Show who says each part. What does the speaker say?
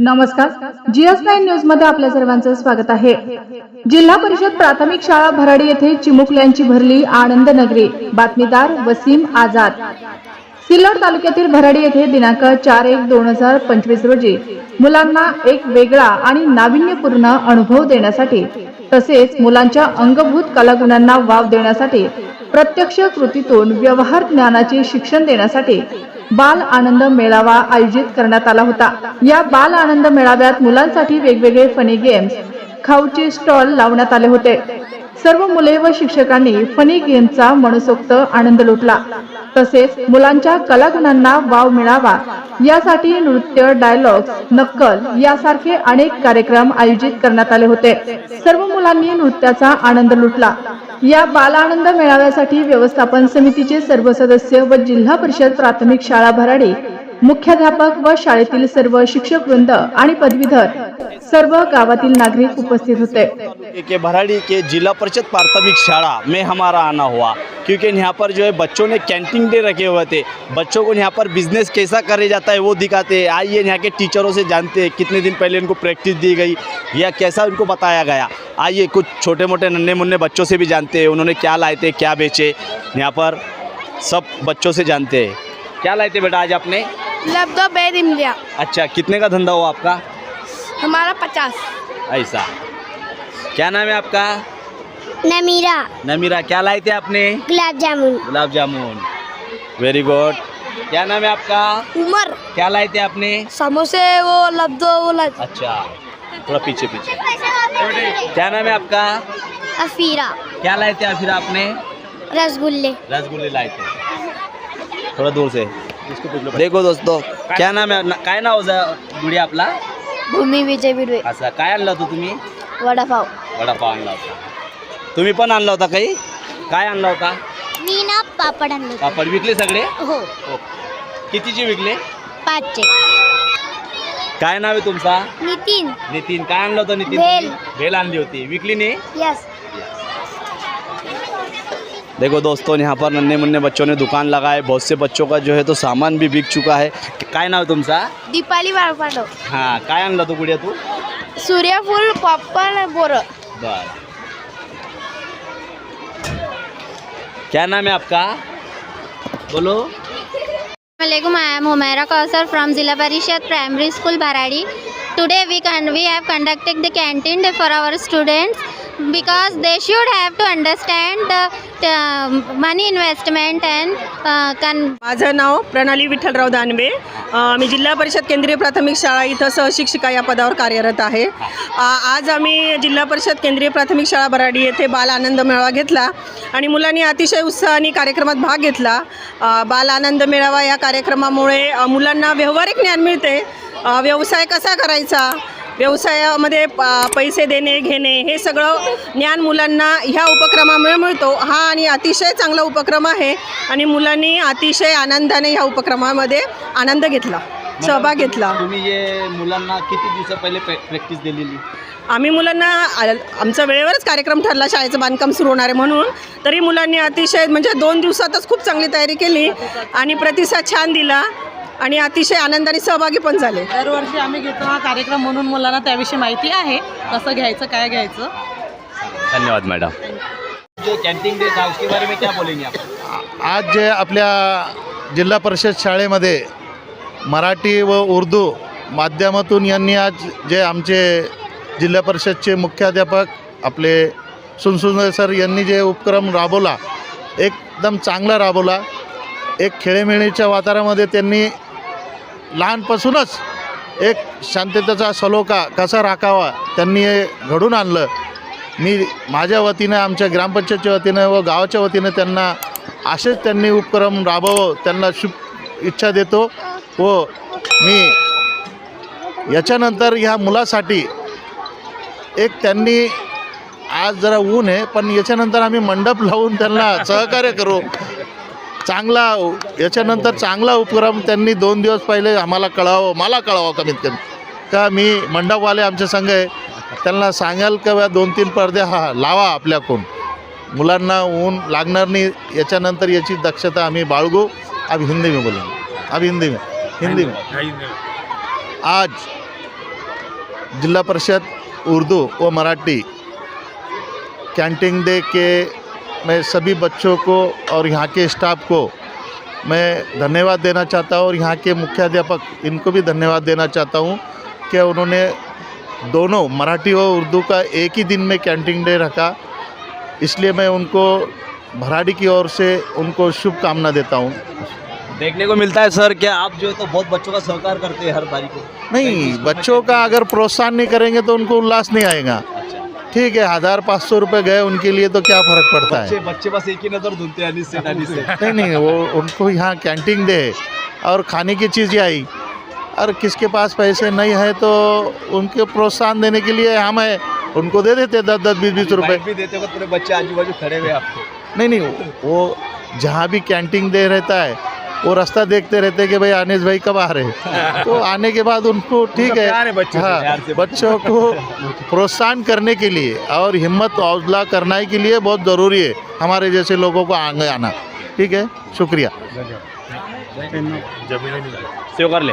Speaker 1: नमस्कार. GS nine न्यूजमध्ये आपल्या सर्वांचं स्वागत आहे. जिल्हा परिषद प्राथमिक शाळा भराडी येथे चिमुकल्यांची भरली आनंद नगरी. बातमीदार वसीम आझाद. सिल्लोड तालुक्यातील भराडी येथे दिनांक चार एक दोन हजार पंचवीस रोजी मुलांना एक वेगळा आणि नाविन्यपूर्ण अनुभव देण्यासाठी तसेच मुलांच्या अंगभूत कलागुणांना वाव देण्यासाठी प्रत्यक्ष कृतीतून व्यवहार ज्ञानाचे शिक्षण देण्यासाठी बाल आनंद मेळावा आयोजित करण्यात आला होता. या बाल आनंद मेळाव्यात मुलांसाठी वेगवेगळे फनी गेम्स खाऊचे स्टॉल लावण्यात आले होते. सर्व मुले व शिक्षकांनी फनी गेमचा मनसोक्त आनंद लुटला. तसेच मुलांच्या कलागुणांना वाव मिळावा यासाठी नृत्य डायलॉग्स नक्कल यासारखे अनेक कार्यक्रम आयोजित करण्यात आले होते. सर्व मुलांनी नृत्याचा आनंद लुटला. या बाल आनंद मेळाव्यासाठी व्यवस्थापन समितीचे सर्व सदस्य व जिल्हा परिषद प्राथमिक शाळा भराडी मुख्याध्यापक व शाळेतील सर्व शिक्षक वृंद आणि पदवीधर सर्व गावातील नागरिक उपस्थित होते.
Speaker 2: के भराड़ी के जिला परिषद प्राथमिक शाला में हमारा आना हुआ, क्योंकि यहाँ पर जो है बच्चों ने कैंटीन डे रखे हुए थे। बच्चों को यहाँ पर बिज़नेस कैसा करे जाता है वो दिखाते हैं। आइए यहाँ के टीचरों से जानते हैं कितने दिन पहले उनको प्रैक्टिस दी गई या कैसा उनको बताया गया। आइए कुछ छोटे मोटे नन्हे मुन्ने बच्चों से भी जानते हैं, उन्होंने क्या लाए थे, क्या बेचे। यहाँ पर सब बच्चों से जानते हैं। क्या लाए थे बेटा आज आपने?
Speaker 3: लब्धो बेद इमलिया
Speaker 2: अच्छा कितने का धंधा हुआ आपका?
Speaker 3: हमारा पचास।
Speaker 2: ऐसा। क्या नाम है आपका?
Speaker 3: नमीरा।
Speaker 2: नमीरा क्या लाए थे आपने?
Speaker 3: गुलाब जामुन।
Speaker 2: गुलाब जामुन। वेरी गुड क्या नाम है आपका?
Speaker 3: उमर।
Speaker 2: क्या लाए थे आपने?
Speaker 3: समोसे वो लब्धो वो लग
Speaker 2: अच्छा थोड़ा पीछे पीछे। क्या नाम है आपका?
Speaker 3: अफीरा।
Speaker 2: क्या लाए थे फिर आपने?
Speaker 3: रसगुल्ले।
Speaker 2: रसगुल्ले लाए थे। थोड़ा दूर से। देखो दोस्तों क्या नाम है? ना- काय नाव जा गुडिया आपला?
Speaker 3: भूमी विजय बिडवे।
Speaker 2: असा काय आणलं होतं तुम्ही?
Speaker 3: वडापाव।
Speaker 2: वडापाव आणला होता. तुम्ही पण आणला होता काही? काय आणला होता?
Speaker 3: मी ना पापड आणले
Speaker 2: पापड विकले सगळे?
Speaker 3: हो.
Speaker 2: हो कितीचे विकले?
Speaker 3: पाचचे.
Speaker 2: काय नाव आहे तुमचा?
Speaker 3: नितीन.
Speaker 2: नितीन. काय आणलं होतं नितीन?
Speaker 3: भेल.
Speaker 2: तुम्ही? भेल आणली होती. विकली नाही?
Speaker 3: यस
Speaker 2: देखो दोस्तों यहाँ पर नन्हे मुन्ने बच्चों ने दुकान लगाए बहुत से बच्चों का जो है तो सामान भी बिक चुका है। काय ना तुम सा
Speaker 3: दीपाली बार पाडो
Speaker 2: हाँ काय आनला तू कुड़िया तू?
Speaker 3: सूर्यफूल पॉपकॉर्न बोर.
Speaker 2: क्या नाम है आपका? बोलो.
Speaker 4: वालेकुम I am Humaira Kausar from Zilla Parishad primary school Baradi today we can we have conducted the canteen for our students because they should have to understand the, the money investment and uh, can
Speaker 5: माझं नाव प्रणाली विठ्ठलराव दानवे. अ, मी जिल्हा परिषद केंद्रीय प्राथमिक शाळा इथं सहशिक्षिका या पदावर कार्यरत आहे. आ, आज आम्ही जिल्हा परिषद केंद्रीय प्राथमिक शाळा बराडी येथे बाल आनंद मेळावा घेतला आणि मुलांनी अतिशय उत्साहाने कार्यक्रमात भाग घेतला. अ, बाल आनंद मेळावा या कार्यक्रमामुळे अ, मुलांना व्यावहारिक ज्ञान मिळते. अ, व्यवसाय कसा करायचा? व्यवसायामध्ये प- पैसे देणे घेणे हे सगळं ज्ञान मुलांना ह्या उपक्रमामुळे मिळतो. हा आणि अतिशय चांगला उपक्रम आहे आणि मुलांनी अतिशय आनंदाने ह्या उपक्रमामध्ये आनंद घेतला सहभाग घेतला.
Speaker 2: तुम्ही ये मुलांना किती दिवसा पहिले प्रॅक्टिस दिलेली?
Speaker 5: आम्ही मुलांना आमचा वेळेवरच कार्यक्रम ठरला शाळेचं बांधकाम सुरू होणार आहे म्हणून. तरी मुलांनी अतिशय म्हणजे दोन दिवसातच खूप चांगली तयारी केली आणि प्रतिसाद छान दिला. आणि अतिशय आनंदाने सहभागी पण झाले.
Speaker 6: दरवर्षी आम्ही घेतो हा कार्यक्रम म्हणून मुलांना त्याविषयी माहिती आहे. कसं घ्यायचं काय घ्यायचं?
Speaker 2: धन्यवाद मैडम. जो कैंटीन डे था उसके बारे में क्या बोलेंगे आप
Speaker 7: आज जे आपल्या जिल्हा परिषद शाळेमध्ये मराठी व उर्दू माध्यमातून यांनी आज जे आमचे जिल्हा परिषदचे मुख्याध्यापक आपले सुनसुंदर सर यांनी जे उपक्रम राबवला एकदम चांगला राबवला. एक खेळीमेळीच्या वातावरणामध्ये त्यांनी लहानपासूनच एक शांततेचा सलोखा कसा राखावा त्यांनी हे घडून आणलं. मी माझ्या वतीनं आमच्या ग्रामपंचायतच्या वतीनं व गावाच्या वतीनं त्यांना असेच त्यांनी उपक्रम राबवावं त्यांना शुभ इच्छा देतो व मी याच्यानंतर ह्या मुलासाठी एक त्यांनी आज जरा ऊन आहे पण याच्यानंतर आम्ही मंडप लावून त्यांना सहकार्य करू. चांगला याच्यानंतर चांगला उपक्रम त्यांनी दोन दिवस पहिले आम्हाला कळावं मला कळावं कमीत कमी. का मी मंडपवाले आमच्या संघ आहे. त्यांना सांगाल का बा दोन तीन पडदे हा लावा आपल्याकडून. मुलांना ऊन लागणार नाही याच्यानंतर याची दक्षता आम्ही बाळगू. अब हिंदी में बोलेंगे अब हिंदी में हिंदी में. आज जिला परिषद उर्दू व मराठी कैंटीन दे के मैं सभी बच्चों को और यहाँ के स्टाफ को मैं धन्यवाद देना चाहता हूँ और यहाँ के मुख्याध्यापक इनको भी धन्यवाद देना चाहता हूँ कि उन्होंने दोनों मराठी और उर्दू का एक ही दिन में कैंटीन डे रखा। इसलिए मैं उनको भराड़ी की ओर से उनको शुभकामना देता हूँ।
Speaker 2: देखने को मिलता है सर क्या आप जो है तो बहुत बच्चों का सहकार करते हैं हर बारी को।
Speaker 7: नहीं बच्चों का अगर प्रोत्साहन नहीं करेंगे तो उनको उल्लास नहीं आएगा। ठीक है हज़ार पाँच सौ रुपये गए उनके लिए तो क्या फ़र्क पड़ता
Speaker 2: बच्चे
Speaker 7: है?
Speaker 2: बच्चे बस एक ही नज़र ढूंढते हैं से अनिस से।
Speaker 7: नहीं नहीं वो उनको यहाँ कैंटीन दे और खाने की चीज़ें आई। और किसके पास पैसे नहीं है तो उनके प्रोत्साहन देने के लिए हम है। उनको दे देते दस दस बीस बीस
Speaker 2: रुपये भी देते पूरे बच्चे आजू बाजू खड़े हुए आपको।
Speaker 7: नहीं नहीं वो जहाँ भी कैंटीन दे रहता है वो रास्ता देखते रहते कि भाई आनेश भाई कब आ रहे तो आने के बाद उनको ठीक है।
Speaker 2: बच्चों
Speaker 7: हाँ। बच्चों। को प्रोत्साहन करने के लिए और हिम्मत हौसला करने के लिए बहुत ज़रूरी है हमारे जैसे लोगों को आगे आना। ठीक है? शुक्रिया।
Speaker 2: सेव कर ले।